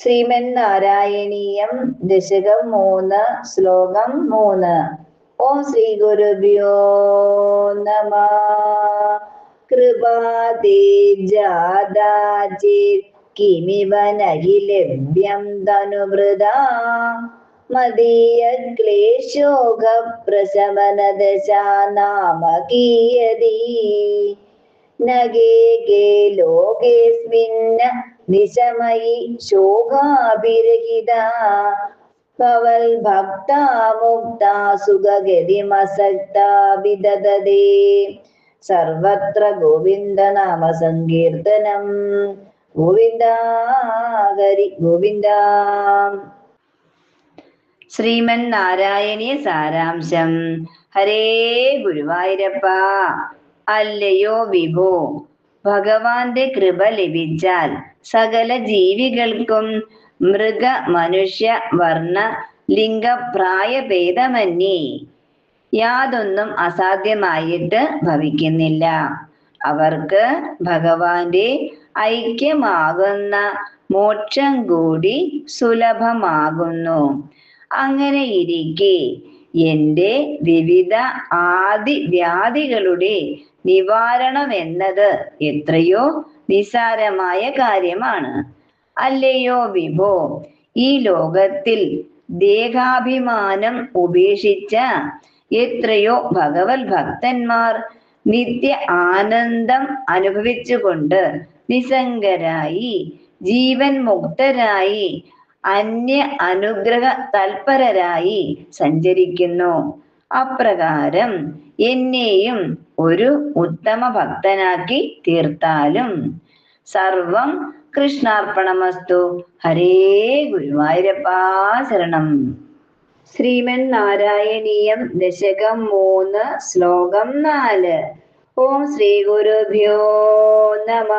ശ്രീമൻ നാരായണീയം ദശകം മൂന്ന് ശ്ലോകം മൂന്ന്. ഓം ശ്രീ ഗുരുഭ്യോ നമ. കൃപാതേ ജാദാചിത് കിമിവ നഹി ലഭ്യം നാമ കീയതി നഗേ ലോകേസ്മിന്ന നിശമയി ശോകാഭിരഹിത. ഭവൽ ഭക്താ മുക്താ സുഖഗതിമസക്താ വിദദതേ സർവത്ര ഗോവിന്ദ നാമ സങ്കീർത്തനം ഗോവിന്ദ ഹരി ഗോവിന്ദ. ശ്രീമൻ നാരായണീയ സാരാംശം. ഹരേ ഗുരുവായൂരപ്പ. അല്ലയോ വിഭോ. ഭഗവാന്റെ കൃപ ലഭിച്ചാൽ സകല ജീവികൾക്കും മൃഗ മനുഷ്യ വർണ ലിംഗ പ്രായ ഭേദമന്യേ. യാതൊന്നും അസാധ്യമായിട്ട് ഭവിക്കുന്നില്ല. അവർക്ക് ഭഗവാന്റെ ഐക്യമാകുന്ന മോക്ഷം കൂടി സുലഭമാകുന്നു. അങ്ങനെ എന്റെ വിവിധ ആദി വ്യാധികളുടെ നിവാരണം എന്നത് എത്രയോ നിസാരമായ കാര്യമാണ്. അല്ലയോ വിഭോ ഈ ലോകത്തിൽ ദേഹാഭിമാനം ഉപേക്ഷിച്ച എത്രയോ ഭഗവത് ഭക്തന്മാർ നിത്യ ആനന്ദം അനുഭവിച്ചുകൊണ്ട് നിസംഗരായി ജീവൻ മുക്തരായി അന്യ അനുഗ്രഹ തൽപരരായി സഞ്ചരിക്കുന്നു. അപ്രകാരം എന്നെയും ഒരു ഉത്തമ ഭക്തനാക്കി തീർത്താലും സർവം കൃഷ്ണാർപ്പണമസ്തു. ഹരേ ഗുരുവായൂരപ്പാ ശരണം. ശ്രീമൻ നാരായണീയം ദശകം മൂന്ന് ശ്ലോകം നാല്. ഓം ശ്രീ ഗുരുഭ്യോ നമ.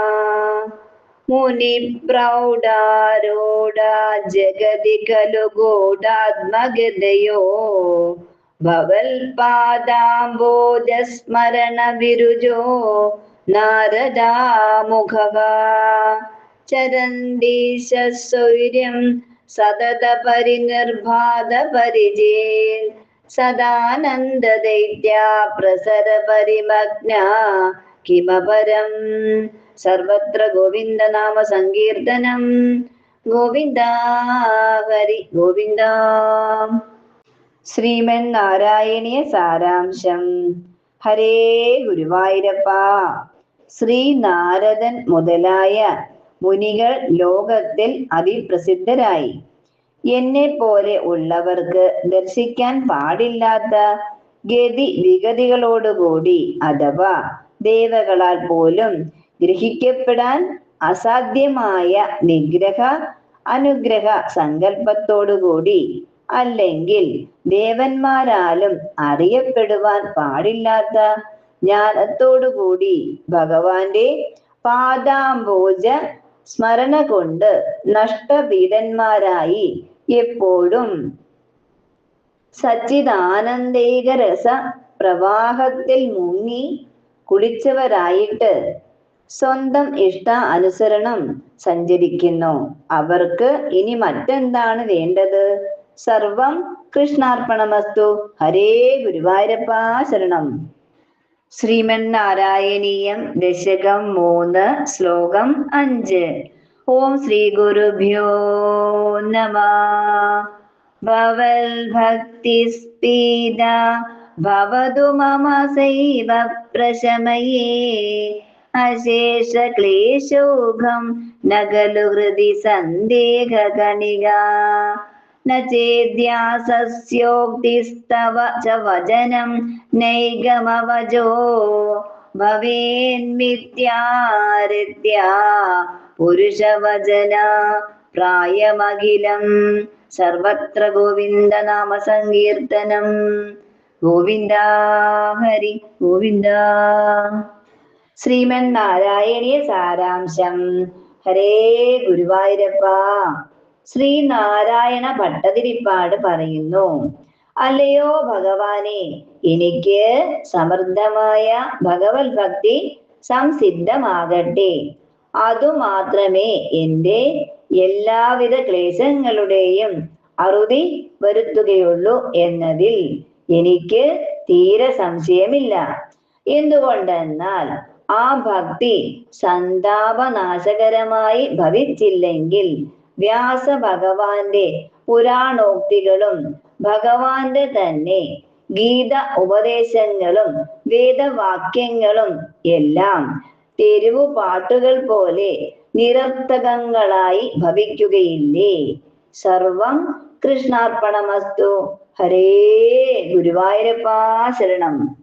മുനി പ്രൗഢാരോടാ ജഗതി ഖലു ഗൂഢാത്മഗതയോ ഭവൽ പാദാംബോജസ്മരണ വിരുജോ നാരദാമുഖവ ചരന്തീശസൗര്യം സതത പരിനിർഭാത പരിചേൽ സദാനന്ദ ദൈത്യ പ്രസര പരിമഗ്ന ശ്രീമൻ നാരായണീയ സാരാംശം. ഹരേ ഗുരുവായൂരപ്പ. ശ്രീ നാരദൻ മുതലായ മുനികൾ ലോകത്തിൽ അതിപ്രസിദ്ധരായി. എന്നെ പോലെ ഉള്ളവർക്ക് ദർശിക്കാൻ പാടില്ലാത്ത ഗതി വിഗതികളോടുകൂടി അഥവാ ദേവകളാൽ പോലും ഗ്രഹിക്കപ്പെടാൻ അസാധ്യമായ നിഗ്രഹ അനുഗ്രഹ സങ്കല്പത്തോടുകൂടി അല്ലെങ്കിൽ ദേവന്മാരാലും അറിയപ്പെടുവാൻ പാടില്ലാത്ത ജ്ഞാനത്തോടുകൂടി ഭഗവാന്റെ പാദാംബോജ സ്മരണ കൊണ്ട് നഷ്ടപീഡന്മാരായി എപ്പോഴും. സച്ചിദാനന്ദേകരസ പ്രവാഹത്തിൽ മുങ്ങി കുളിച്ചവരായിട്ട് സ്വന്തം ഇഷ്ട അനുസരണം സഞ്ചരിക്കുന്നു. അവർക്ക് ഇനി മറ്റെന്താണ് വേണ്ടത്? സർവം കൃഷ്ണാർപ്പണമസ്തു. ഹരേ ഗുരുവായൂരപ്പാ ശരണം. ശ്രീമൻ നാരായണീയം ദശകം മൂന്ന് ശ്ലോകം അഞ്ച്. ഓം ശ്രീ ഗുരുഭ്യോ നമ. ഭവൽ ഭക്തി സ്പീത ഭവതു മമ സൈവ പ്രശമയേ. അശേഷ ക്ലേശോഘം നഗലു ഹൃദി സന്ദേഹ കണിക न चेद्यासस्योक्तिस्तव च वचनं नैगमवजो भवेन्मिथ्यारित्या पुरुषवचन പ്രായമഖിലം സർവത്ര ഗോവിന്ദ നാമ സങ്കീർത്തനം ഗോവിന്ദ ഹരി ഗോവിന്ദ ശ്രീമൻ നാരായണീയ സാരാംശം ഹരേ ഗുരുവായൂരപ്പ ശ്രീനാരായണ ഭട്ടതിരിപ്പാട് പറയുന്നു. അല്ലയോ ഭഗവാനെ എനിക്ക് സമൃദ്ധമായ ഭഗവത് ഭക്തി സംസിദ്ധമാകട്ടെ. അതുമാത്രമേ എന്റെ എല്ലാവിധ ക്ലേശങ്ങളുടെയും അറുതി വരുത്തുകയുള്ളൂ എന്നതിൽ എനിക്ക് തീരെ സംശയമില്ല. എന്തുകൊണ്ടെന്നാൽ ആ ഭക്തി സന്താപനാശകരമായി ഭവിച്ചില്ലെങ്കിൽ വ്യാസ ഭഗവാന്റെ പുരാണോക്തികളും ഭഗവാന്റെ തന്നെ ഗീത ഉപദേശങ്ങളും വേദവാക്യങ്ങളും എല്ലാം തെരുവു പാട്ടുകൾ പോലെ നിരർത്ഥകങ്ങളായി ഭവിക്കുകയില്ലേ? സർവം കൃഷ്ണാർപ്പണമസ്തു. ഹരേ ഗുരുവായൂരപ്പാ ശരണം.